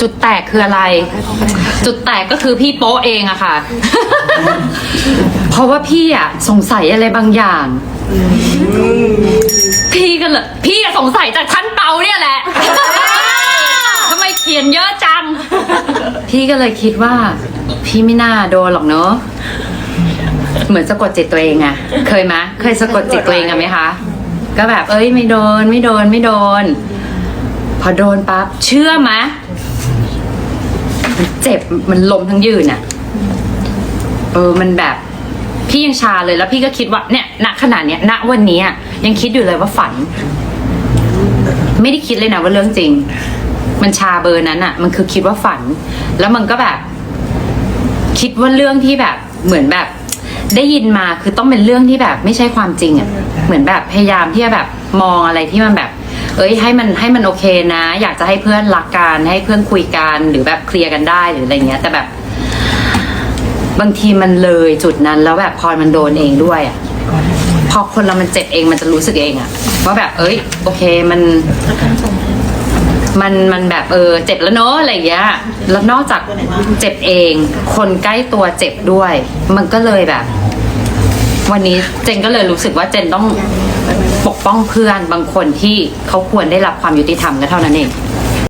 จุดแตกคืออะไร จุดแตกก็คือพี่โป๊ะเองอะค่ะ เพราะว่าพี่อะสงสัยอะไรบางอย่าง พี่ก็เลยพี่อะสงสัยจากท่านเปาเนี่ยแหละ ทำไมเขียนเยอะจัง พี่ก็เลยคิดว่า พี่ไม่น่าโดนหรอกเนอะเหมือนสะกดจิตตัวเองอะเคยไหมเคยสะกดจิตตัวเองอะไหมคะ ก็แบบเอ้ยไม่โดนไม่โดนไม่โดน พอโดนปั๊บเชื่อไหม มันเจ็บมันลมทั้งยืนอะเออมันแบบ พี่ยังชาเลยแล้วพี่ก็คิดว่าเนี่ยณขนาดเนี้ยณวันนี้อะยังคิดอยู่เลยว่าฝัน ไม่ได้คิดเลยนะว่าเรื่องจริง มันชาเบอร์นั้นอะมันคือคิดว่าฝัน แล้วมันก็แบบ คิดว่าเรื่องที่แบบเหมือนแบบได้ยินมาคือต้องเป็นเรื่องที่แบบ ไม่ใช่ความจริงอะเหมือนแบบพยายามที่จะแบบมองอะไรที่มันแบบ เอ้ยให้มันให้มันโอเคนะ อยากจะให้เพื่อนรักกันให้เพื่อนคุยกันหรือแบบเคลียร์กันได้หรืออะไรเงี้ย แต่แบบ บางทีมันเลยจุดนั้นแล้วแบบพอมันโดนเองด้วยอะพอคนเรามันเจ็บเองมันจะรู้สึกเองอะว่าแบบ เอ้ย โอเคมันมันมันแบบเออเจ็บแล้วเนอะอะไรเงี้ย แล้วนอกจากเจ็บเอง คนใกล้ตัวเจ็บด้วย มันก็เลยแบบ วันนี้เจนก็เลยรู้สึกว่าเจนต้องปกป้องเพื่อนบางคนที่เขาควรได้รับความยุติธรรมก็เท่านั้นเอง